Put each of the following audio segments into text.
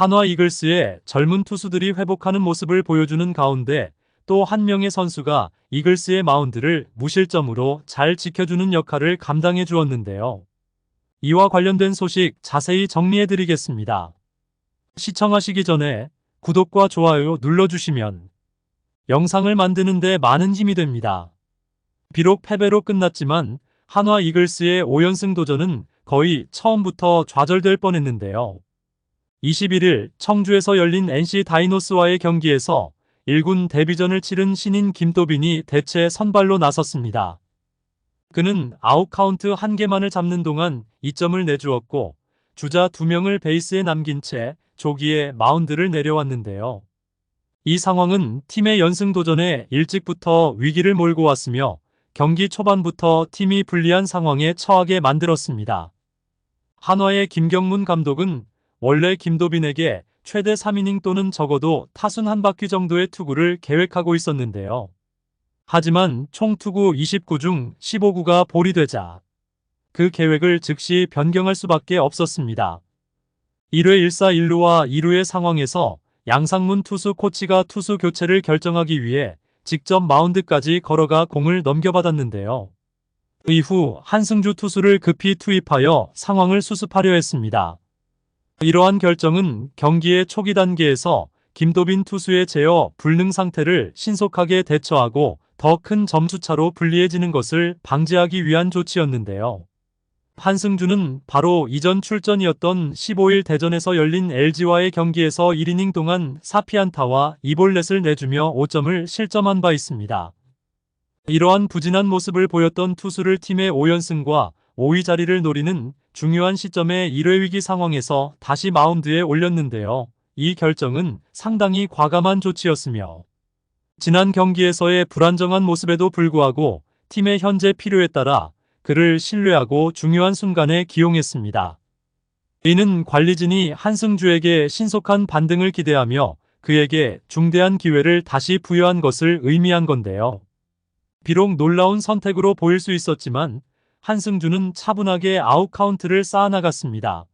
한화 이글스의 젊은 투수들이 회복하는 모습을 보여주는 가운데 또 한 명의 선수가 이글스의 마운드를 무실점으로 잘 지켜주는 역할을 감당해 주었는데요. 이와 관련된 소식 자세히 정리해 드리겠습니다. 시청하시기 전에 구독과 좋아요 눌러주시면 영상을 만드는데 많은 힘이 됩니다. 비록 패배로 끝났지만 한화 이글스의 5연승 도전은 거의 처음부터 좌절될 뻔했는데요. 21일 청주에서 열린 NC 다이노스와의 경기에서 1군 데뷔전을 치른 신인 김도빈이 대체 선발로 나섰습니다. 그는 아웃카운트 한 개만을 잡는 동안 2점을 내주었고 주자 2명을 베이스에 남긴 채 조기에 마운드를 내려왔는데요. 이 상황은 팀의 연승 도전에 일찍부터 위기를 몰고 왔으며 경기 초반부터 팀이 불리한 상황에 처하게 만들었습니다. 한화의 김경문 감독은 원래 김도빈에게 최대 3이닝 또는 적어도 타순 한 바퀴 정도의 투구를 계획하고 있었는데요. 하지만 총 투구 29중 15구가 볼이 되자 그 계획을 즉시 변경할 수밖에 없었습니다. 1회 1사 1루와 2루의 상황에서 양상문 투수 코치가 투수 교체를 결정하기 위해 직접 마운드까지 걸어가 공을 넘겨받았는데요. 이후 한승주 투수를 급히 투입하여 상황을 수습하려 했습니다. 이러한 결정은 경기의 초기 단계에서 김도빈 투수의 제어 불능 상태를 신속하게 대처하고 더 큰 점수차로 불리해지는 것을 방지하기 위한 조치였는데요. 한승주는 바로 이전 출전이었던 15일 대전에서 열린 LG와의 경기에서 1이닝 동안 4피안타와 2볼넷을 내주며 5점을 실점한 바 있습니다. 이러한 부진한 모습을 보였던 투수를 팀의 5연승과 5위 자리를 노리는 중요한 시점의 1회 위기 상황에서 다시 마운드에 올렸는데요. 이 결정은 상당히 과감한 조치였으며 지난 경기에서의 불안정한 모습에도 불구하고 팀의 현재 필요에 따라 그를 신뢰하고 중요한 순간에 기용했습니다. 이는 관리진이 한승주에게 신속한 반등을 기대하며 그에게 중대한 기회를 다시 부여한 것을 의미한 건데요. 비록 놀라운 선택으로 보일 수 있었지만 한승주는 차분하게 아웃카운트를 쌓아나갔습니다.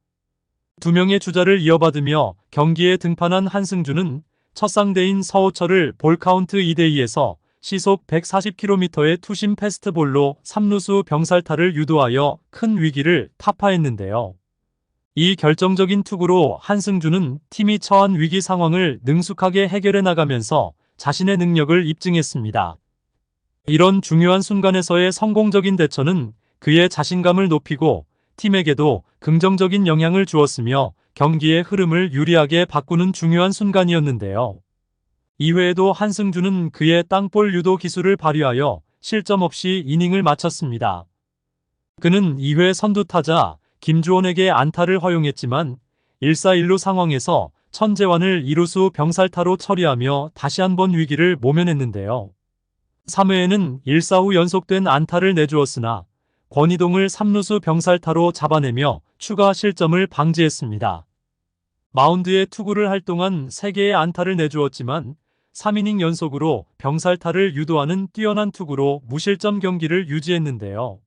두 명의 주자를 이어받으며 경기에 등판한 한승주는 첫 상대인 서호철을 볼카운트 2대2에서 시속 140km의 투심 패스트볼로 3루수 병살타를 유도하여 큰 위기를 타파했는데요. 이 결정적인 투구로 한승주는 팀이 처한 위기 상황을 능숙하게 해결해 나가면서 자신의 능력을 입증했습니다. 이런 중요한 순간에서의 성공적인 대처는 그의 자신감을 높이고 팀에게도 긍정적인 영향을 주었으며 경기의 흐름을 유리하게 바꾸는 중요한 순간이었는데요. 이외에도 한승주는 그의 땅볼 유도 기술을 발휘하여 실점 없이 이닝을 마쳤습니다. 그는 2회 선두타자 김주원에게 안타를 허용했지만 1사1루 상황에서 천재환을 이루수 병살타로 처리하며 다시 한번 위기를 모면했는데요. 3회에는 1사 후 연속된 안타를 내주었으나 권희동을 3루수 병살타로 잡아내며 추가 실점을 방지했습니다. 마운드에 투구를 할 동안 3개의 안타를 내주었지만 3이닝 연속으로 병살타를 유도하는 뛰어난 투구로 무실점 경기를 유지했는데요.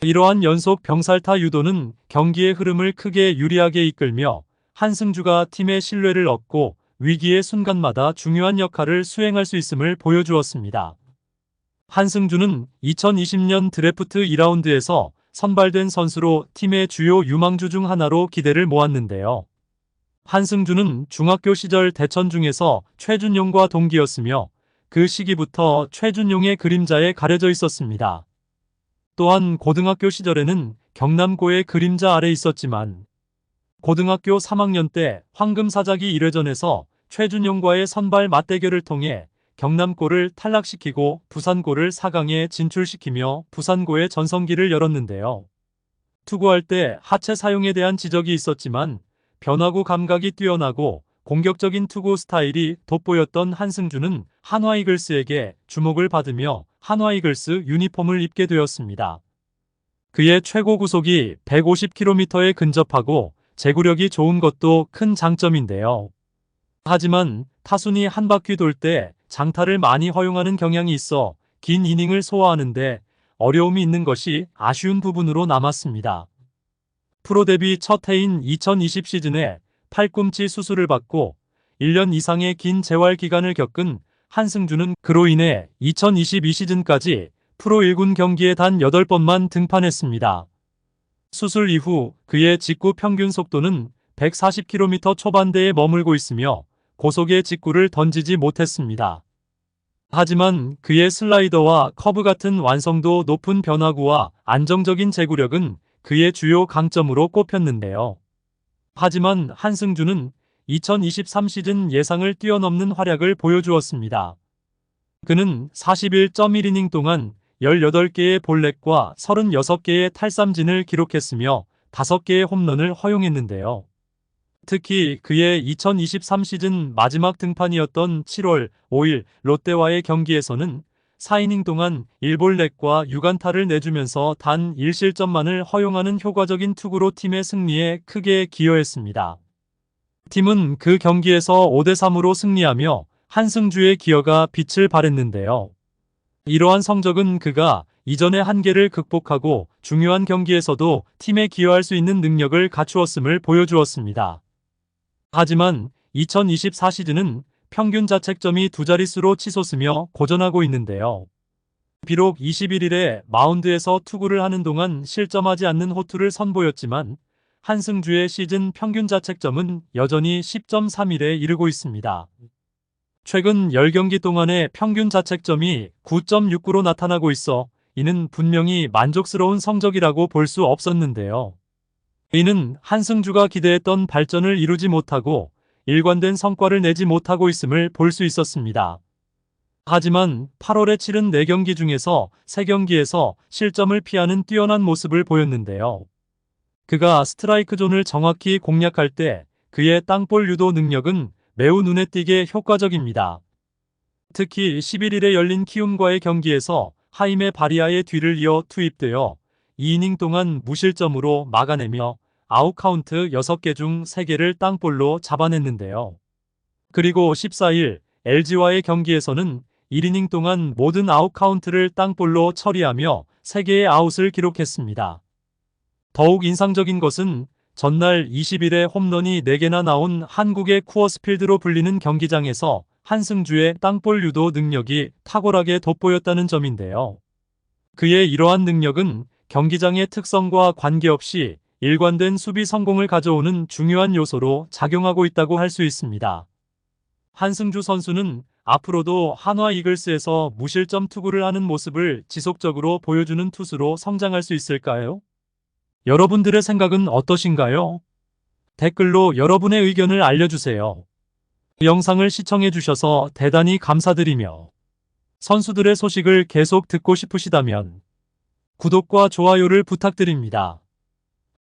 이러한 연속 병살타 유도는 경기의 흐름을 크게 유리하게 이끌며 한승주가 팀의 신뢰를 얻고 위기의 순간마다 중요한 역할을 수행할 수 있음을 보여주었습니다. 한승주는 2020년 드래프트 2라운드에서 선발된 선수로 팀의 주요 유망주 중 하나로 기대를 모았는데요. 한승주는 중학교 시절 대천 중에서 최준용과 동기였으며 그 시기부터 최준용의 그림자에 가려져 있었습니다. 또한 고등학교 시절에는 경남고의 그림자 아래 있었지만 고등학교 3학년 때 황금사자기 1회전에서 최준용과의 선발 맞대결을 통해 경남고를 탈락시키고 부산고를 4강에 진출시키며 부산고의 전성기를 열었는데요. 투구할 때 하체 사용에 대한 지적이 있었지만 변화구 감각이 뛰어나고 공격적인 투구 스타일이 돋보였던 한승주는 한화 이글스에게 주목을 받으며 한화 이글스 유니폼을 입게 되었습니다. 그의 최고 구속이 150km에 근접하고 제구력이 좋은 것도 큰 장점인데요. 하지만 타순이 한 바퀴 돌 때 장타를 많이 허용하는 경향이 있어 긴 이닝을 소화하는데 어려움이 있는 것이 아쉬운 부분으로 남았습니다. 프로 데뷔 첫 해인 2020 시즌에 팔꿈치 수술을 받고 1년 이상의 긴 재활 기간을 겪은 한승주는 그로 인해 2022 시즌까지 프로 1군 경기에 단 8번만 등판했습니다. 수술 이후 그의 직구 평균 속도는 140km 초반대에 머물고 있으며 고속의 직구를 던지지 못했습니다. 하지만 그의 슬라이더와 커브 같은 완성도 높은 변화구와 안정적인 제구력은 그의 주요 강점으로 꼽혔는데요. 하지만 한승주는 2023 시즌 예상을 뛰어넘는 활약을 보여주었습니다. 그는 41.1이닝 동안 18개의 볼넷과 36개의 탈삼진을 기록했으며 5개의 홈런을 허용했는데요. 특히 그의 2023 시즌 마지막 등판이었던 7월 5일 롯데와의 경기에서는 4이닝 동안 1볼넷과 6안타를 내주면서 단 1실점만을 허용하는 효과적인 투구로 팀의 승리에 크게 기여했습니다. 팀은 그 경기에서 5대3으로 승리하며 한승주의 기여가 빛을 발했는데요. 이러한 성적은 그가 이전의 한계를 극복하고 중요한 경기에서도 팀에 기여할 수 있는 능력을 갖추었음을 보여주었습니다. 하지만 2024 시즌은 평균 자책점이 두 자릿수로 치솟으며 고전하고 있는데요. 비록 21일에 마운드에서 투구를 하는 동안 실점하지 않는 호투를 선보였지만 한승주의 시즌 평균 자책점은 여전히 10.31에 이르고 있습니다. 최근 10경기 동안의 평균 자책점이 9.69로 나타나고 있어 이는 분명히 만족스러운 성적이라고 볼 수 없었는데요. 이는 한승주가 기대했던 발전을 이루지 못하고 일관된 성과를 내지 못하고 있음을 볼 수 있었습니다. 하지만 8월에 치른 4경기 중에서 3경기에서 실점을 피하는 뛰어난 모습을 보였는데요. 그가 스트라이크 존을 정확히 공략할 때 그의 땅볼 유도 능력은 매우 눈에 띄게 효과적입니다. 특히 11일에 열린 키움과의 경기에서 하임의 바리아의 뒤를 이어 투입되어 2이닝 동안 무실점으로 막아내며 아웃카운트 6개 중 3개를 땅볼로 잡아냈는데요. 그리고 14일 LG와의 경기에서는 1이닝 동안 모든 아웃카운트를 땅볼로 처리하며 3개의 아웃을 기록했습니다. 더욱 인상적인 것은 전날 20일에 홈런이 4개나 나온 한국의 쿠어스필드로 불리는 경기장에서 한승주의 땅볼 유도 능력이 탁월하게 돋보였다는 점인데요. 그의 이러한 능력은 경기장의 특성과 관계없이 일관된 수비 성공을 가져오는 중요한 요소로 작용하고 있다고 할 수 있습니다. 한승주 선수는 앞으로도 한화 이글스에서 무실점 투구를 하는 모습을 지속적으로 보여주는 투수로 성장할 수 있을까요? 여러분들의 생각은 어떠신가요? 댓글로 여러분의 의견을 알려주세요. 영상을 시청해주셔서 대단히 감사드리며 선수들의 소식을 계속 듣고 싶으시다면 구독과 좋아요를 부탁드립니다.